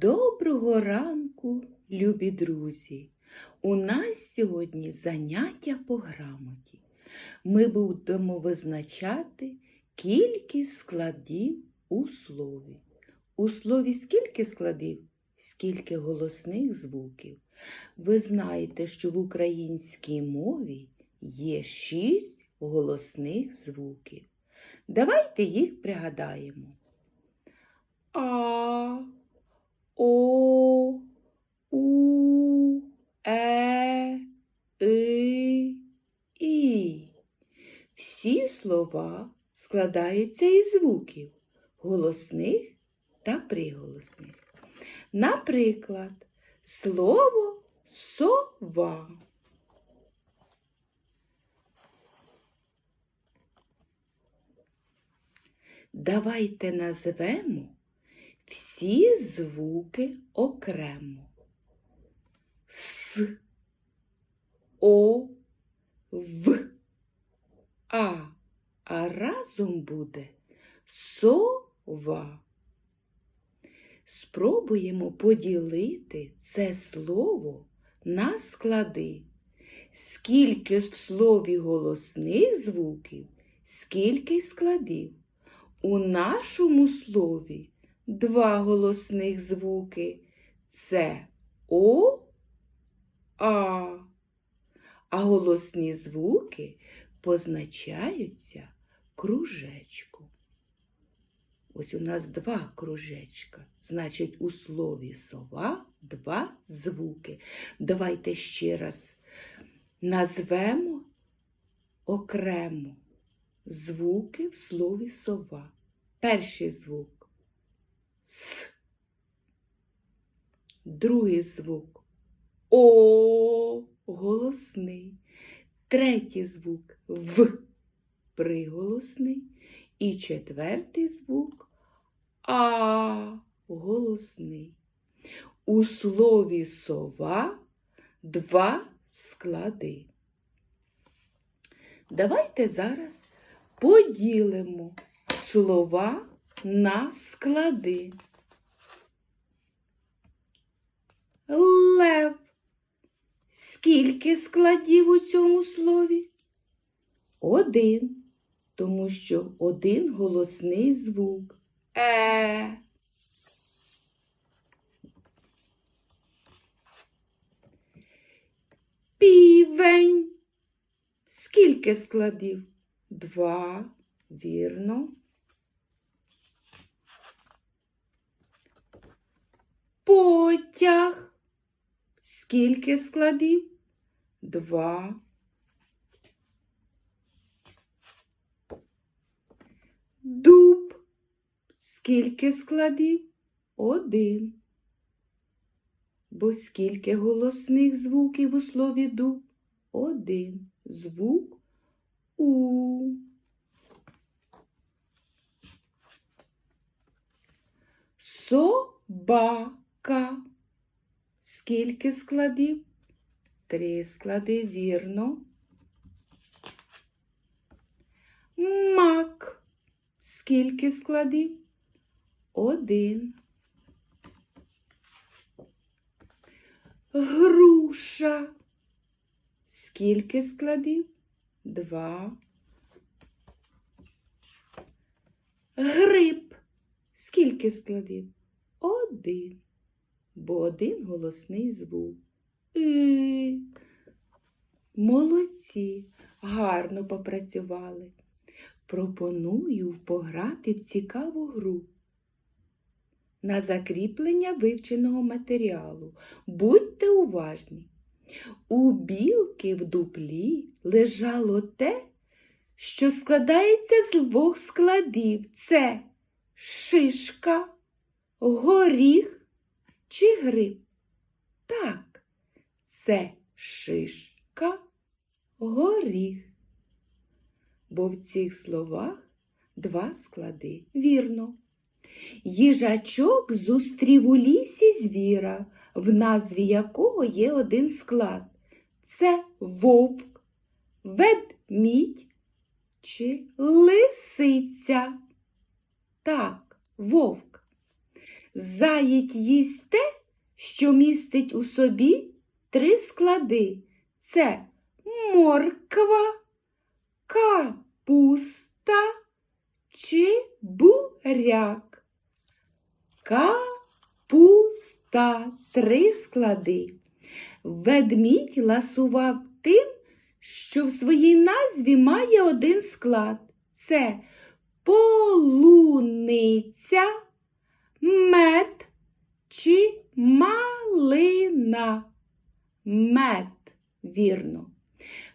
Доброго ранку, любі друзі! У нас сьогодні заняття по грамоті. Ми будемо визначати кількість складів у слові. У слові скільки складів, скільки голосних звуків. Ви знаєте, що в українській мові є шість голосних звуків. Давайте їх пригадаємо. А, О, У, Е, И, І. Всі слова складаються із звуків голосних та приголосних. Наприклад, слово сова. Давайте назвемо всі звуки окремо. С, О, В, А, а разом буде сова. Спробуємо поділити це слово на склади. Скільки в слові голосних звуків, скільки складів. У нашому слові два голосних звуки це О, А. А голосні звуки позначаються кружечком. Ось у нас два кружечка. Значить, у слові сова два звуки. Давайте ще раз назвемо окремо звуки в слові сова. Перший звук С. Другий звук О голосний. Третій звук В приголосний. І четвертий звук А голосний. У слові сова два склади. Давайте зараз поділимо слова на склади. Лев. Скільки складів у цьому слові? Один, тому що один голосний звук. Е. Півень. Скільки складів? Два. Вірно. Потяг. Скільки складів? Два. Дуб. Скільки складів? Один. Бо скільки голосних звуків у слові дуб? Один. Звук У. Собака. Скільки складів? Три склади, вірно. Мак. Скільки складів? Один. Груша. Скільки складів? Два. Гриб. Скільки складів? Один. Бо один голосний звук. И. Молодці, гарно попрацювали. Пропоную пограти в цікаву гру. На закріплення вивченого матеріалу. Будьте уважні. У білки в дуплі лежало те, що складається з двох складів. Це шишка, горіх чи гриб. Так, це шишка, горіх. Бо в цих словах два склади. Вірно. Їжачок зустрів у лісі звіра, в назві якого є один склад. Це вовк, ведмідь чи лисиця. Так, вовк. Заєць їсть те, що містить у собі три склади. Це морква, капуста чи буряк. Капуста три склади. Ведмідь ласував тим, що в своїй назві має один склад. Це полуниця, мед чи малина. Мед, вірно.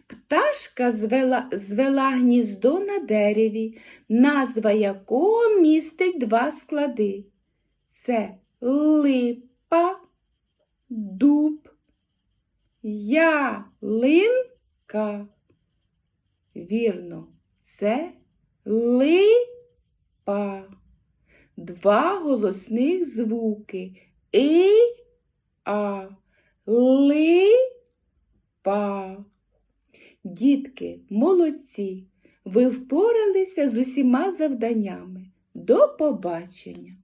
Пташка звела, звела гніздо на дереві, назва якого містить два склади. Це липа, дуб, ялинка. Вірно, це липа. Два голосних звуки і а. Липа. Дітки, молодці, ви впоралися з усіма завданнями. До побачення!